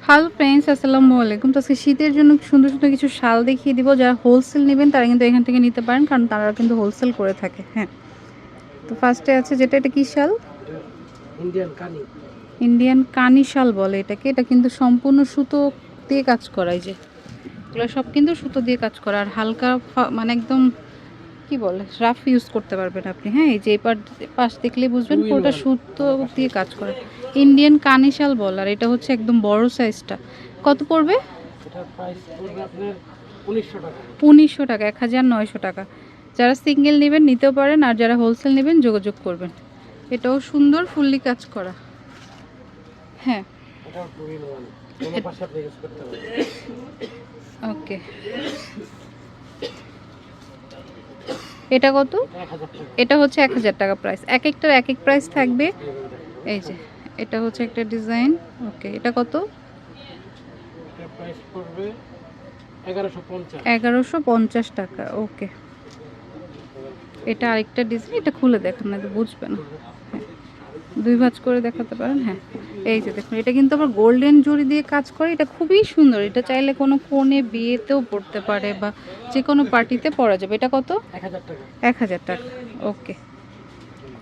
Hello friends আসসালামু আলাইকুম। তো আজকে শীতের জন্য সুন্দর সুন্দর কিছু শাল দেখিয়ে দিব। যারা হোলসেল নেবেন তারা কিন্তু এখান থেকে নিতে পারেন কারণ তারা কিন্তু হোলসেল করে থাকে। হ্যাঁ। তো ফার্স্টে আছে যেটা এটা কী শাল? ইন্ডিয়ান কানি ইন্ডিয়ান কানি শাল বলে এটাকে। এটা কিন্তু সম্পূর্ণ সুতো দিয়ে কাজ করা এই যে। এগুলো সব কিন্তু সুতো দিয়ে কাজ করা। আর হালকা মানে একদম কি বলে রাফ ইউজ করতে পারবেন আপনি। হ্যাঁ এই যে এই পাট পাশ দেখলেই বুঝবেন পুরোটা সুতো দিয়ে কাজ করা। ইন্ডিয়ান কানি শাল বল আর এটা হচ্ছে একদম বড় সাইজটা কত পড়বে? উনিশশো টাকা। এক হাজার নয়শো টাকা। যারা সিঙ্গেল নেবেন নিতেও পারেন আর যারা হোলসেল নেবেন যোগাযোগ করবেন। এটাও সুন্দর ফুললি কাজ করা। হ্যাঁ। ওকে। এটা কত? এটা হচ্ছে এক হাজার টাকা প্রাইস এক একটার এক এক প্রাইস থাকবে। এই যে। এটা হচ্ছে একটা ডিজাইন। ওকে এটা কত? এগারোশো পঞ্চাশ। টাকা ওকে। এটা আরেকটা ডিজাইন এটা খুলে দেখান না বুঝবে না। হ্যাঁ দুই ভাঁজ করে দেখাতে পারেন হ্যাঁ। এই যে দেখুন এটা কিন্তু আবার গোল্ডেন জরি দিয়ে কাজ করে এটা খুবই সুন্দর। এটা চাইলে কোনো ফোনে বিয়েতেও পড়তে পারে বা যে কোনো পার্টিতে পরা যাবে। এটা কত? এক হাজার টাকা ওকে।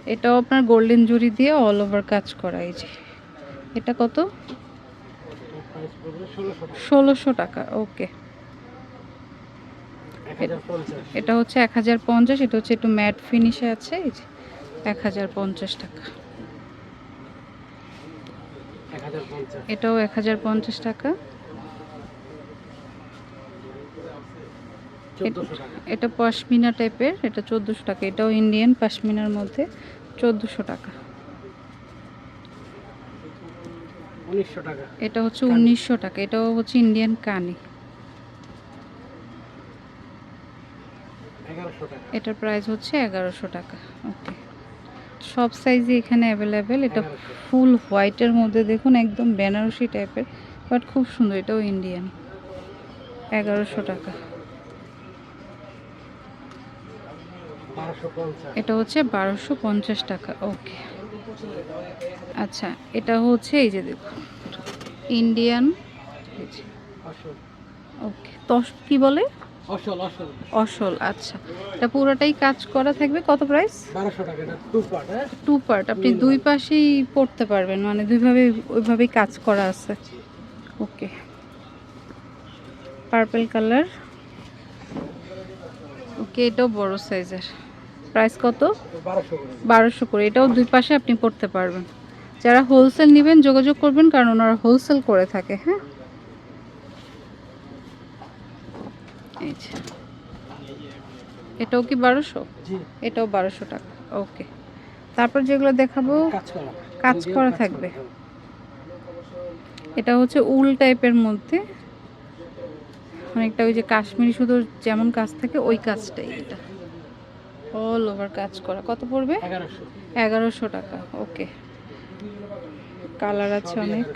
এটাও আপনার গোল্ডেন জুরি দিয়ে অল ওভার কাজ করা এই যে। এটা কত? ষোলোশো টাকা ওকে এটা হচ্ছে এক হাজার পঞ্চাশ এটা হচ্ছে একটু ম্যাট ফিনিশে আছে এই যে এক হাজার পঞ্চাশ টাকা। এটাও এক হাজার পঞ্চাশ টাকা চোদ্দোশো টাকা এটা পশমিনা টাইপের এটা চোদ্দোশো টাকা। এটাও ইন্ডিয়ান পশমিনার মধ্যে চোদ্দোশো টাকা। এটা হচ্ছে উনিশশো টাকা। এটাও হচ্ছে ইন্ডিয়ান কানি। এটার প্রাইস হচ্ছে এগারোশো টাকা। ওকে সব সাইজই এখানে অ্যাভেলেবেল এটা ফুল হোয়াইটের মধ্যে দেখুন একদম বেনারসি টাইপের বাট খুব সুন্দর। এটাও ইন্ডিয়ান এগারোশো টাকা বারোশো পঞ্চাশ এটা হচ্ছে বারোশো পঞ্চাশ টাকা ওকে। আচ্ছা এটা হচ্ছে এই যে দেখুন ইন্ডিয়ান ওকে তস কি বলে? অসল আচ্ছা। এটা পুরোটাই কাজ করা থাকবে কত প্রাইস বারোশো টাকা এটা টু পার্ট টু পার্ট আপনি দুই পাশেই পড়তে পারবেন মানে দুইভাবে ওইভাবেই কাজ করা আছে। ওকে। পার্পল কালার ওকে এটাও বড় সাইজের। প্রাইস কত? বারোশো করে। এটাও দুই পাশে আপনি পড়তে পারবেন। যারা হোলসেল নেবেন যোগাযোগ করবেন কারণ ওনারা হোলসেল করে থাকে হ্যাঁ? এটাও কি বারোশো? এটাও বারোশো টাকা। ওকে। তারপর যেগুলো দেখাবো কাজ করা থাকবে। এটা হচ্ছে উল টাইপের মধ্যে অনেকটা ওই যে কাশ্মীরি শুধু যেমন কাজ থাকে ওই কাজটাই এটা। অল ওভার কাজ করা। কত পড়বে? এগারোশো। টাকা ওকে কালার আছে অনেক।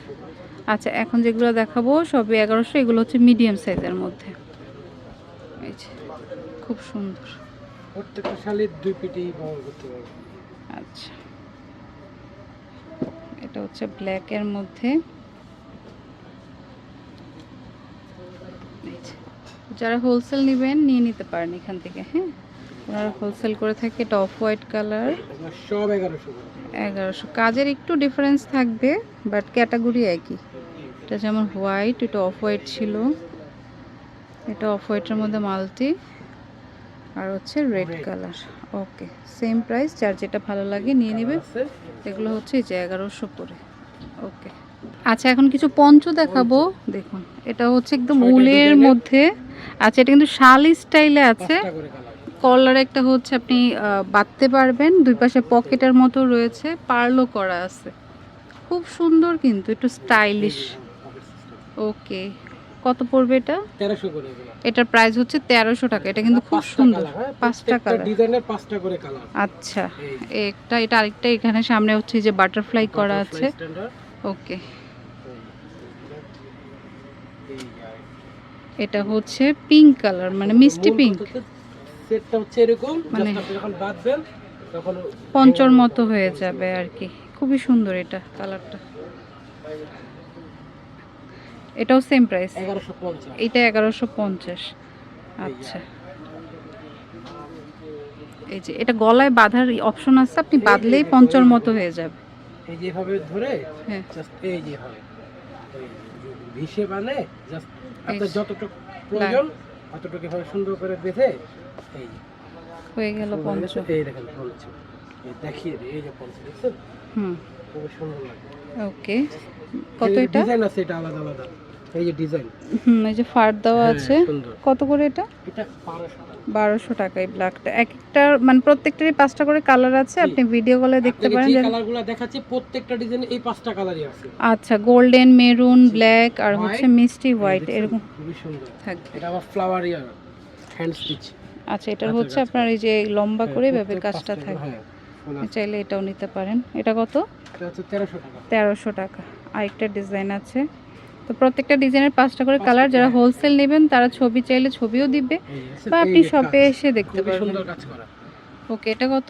আচ্ছা এখন যেগুলো দেখাবো সবই এগারোশো এগুলো হচ্ছে মিডিয়াম সাইজের মধ্যে। এই যে খুব সুন্দর। প্রত্যেকটা শালির দুই পিটি ব্যবহার করতে পারবে। আচ্ছা। এটা হচ্ছে ব্ল্যাকের মধ্যে এই যে। যারা হোলসেল নেবেন নিয়ে নিতে পারেন এখান থেকে হ্যাঁ? ওনারা হোলসেল করে থাকে এটা অফ হোয়াইট কালার সব এগারোশো এগারোশো। কাজের একটু ডিফারেন্স থাকবে বাট ক্যাটাগরি একই। এটা যেমন হোয়াইট এটা অফ হোয়াইট ছিল। এটা অফ হোয়াইটের মধ্যে মাল্টি আর হচ্ছে red colour okay same price যার যেটা ভালো লাগে নিয়ে নেবে। এগুলো হচ্ছে এই যে এগারোশো করে। ওকে আচ্ছা এখন কিছু পঞ্চ দেখাবো। দেখুন এটা হচ্ছে একদম উলের মধ্যে। আচ্ছা এটা কিন্তু শাল স্টাইলে আছে। কলার একটা হচ্ছে আপনি বাঁধতে পারবেন। দুই পাশে পকেটের মতো রয়েছে পার্লো করা আছে। খুব সুন্দর কিন্তু একটু স্টাইলিশ ওকে কত পড়বে এটা? এটার প্রাইস হচ্ছে তেরোশো টাকা। এটা কিন্তু খুব সুন্দর। হ্যাঁ? পাঁচটা কালার আচ্ছা একটা এটা আরেকটা এখানে সামনে হচ্ছে যে বাটারফ্লাই করা আছে। ওকে। এটা হচ্ছে পিঙ্ক কালার মানে মিষ্টি পিঙ্ক সেটটা হচ্ছে এরকম মানে- মানে যখন বাঁধবেন তখন পঞ্চর মতো হয়ে যাবে আর কি খুবই সুন্দর এটা কালারটা এটাও সেম প্রাইস এইটা এগারোশো পঞ্চাশ আচ্ছা এই যে এটা গলায় বাঁধার অপশন আছে আপনি বাঁধলেই পঞ্চর মতো হয়ে যাবে এই যেভাবে ধরে হ্যাঁ এই যেভাবে ভিসে বানে জাস্ট আপনার যতটুকু প্রয়োজন অতটুকু এভাবে সুন্দর করে বেঁধে এই হয়ে গেল পঞ্চ এই দেখেন পঞ্চ দেখিয়ে দিই এই যে পঞ্চ দেখছেন? হুম। খুব সুন্দর লাগে ওকে। কত এটা? ডিজাইন আছে এটা আলাদা আলাদা। এই যে ডিজাইন। হুম এই যে ফার দেওয়া আছে। কত করে এটা? এটা বারোশো টাকা। বারোশো টাকা এই ব্ল্যাকটা এক একটা মানে প্রত্যেকটারই পাঁচটা করে কালার আছে। আপনি ভিডিও কলে দেখতে পারেন যে কালারগুলো দেখাচ্ছি প্রত্যেকটা ডিজাইনে এই পাঁচটা কালারই আছে। আচ্ছা গোল্ডেন মেরুন ব্ল্যাক আর হচ্ছে মিষ্টি হোয়াইট এরকম। খুবই সুন্দর। থাকবে এটা আবার ফ্লাওয়ার ইয়ার হ্যান্ড স্টিচ আচ্ছা এটার হচ্ছে আপনার এই যে লম্বা করে এভাবে কাজটা থাকবে হ্যাঁ। চাইলে এটাও নিতে পারেন। এটা কত? এটা হচ্ছে তেরোশো টাকা। তেরোশো টাকা। আরেকটা ডিজাইন আছে। তো প্রত্যেকটা ডিজাইনের পাঁচটা করে কালার যারা হোলসেল নেবেন তারা ছবি চাইলে ছবিও দিবে বা আপনি শপে এসে দেখতে পারবেন সুন্দর কাজ করা। ওকে এটা কত?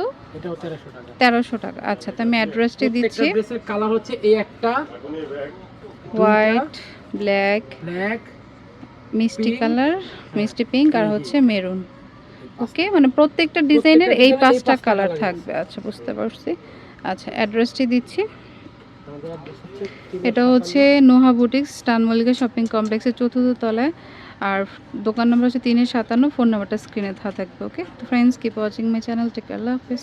তেরোশো টাকা। আচ্ছা তো আমি অ্যাড্রেসটি দিচ্ছি। কালার হচ্ছে এই একটা হোয়াইট ব্ল্যাক ব্ল্যাক মিষ্টি কালার মিষ্টি পিঙ্ক আর হচ্ছে মেরুন ওকে মানে প্রত্যেকটা ডিজাইনের এই পাঁচটা কালার থাকবে। আচ্ছা বুঝতে পারছি। আচ্ছা অ্যাড্রেসটি দিচ্ছি। এটা হচ্ছে নোহা বুটিক্স স্টানমল্লিকা শপিং কমপ্লেক্সের চতুর্থ তলায়। আর দোকান নম্বর হচ্ছে তিনের সাতান্ন ফোন নাম্বারটা স্ক্রিনে দেওয়া থাকবে ওকে তো friends keep watching my channel take Allah Hafiz.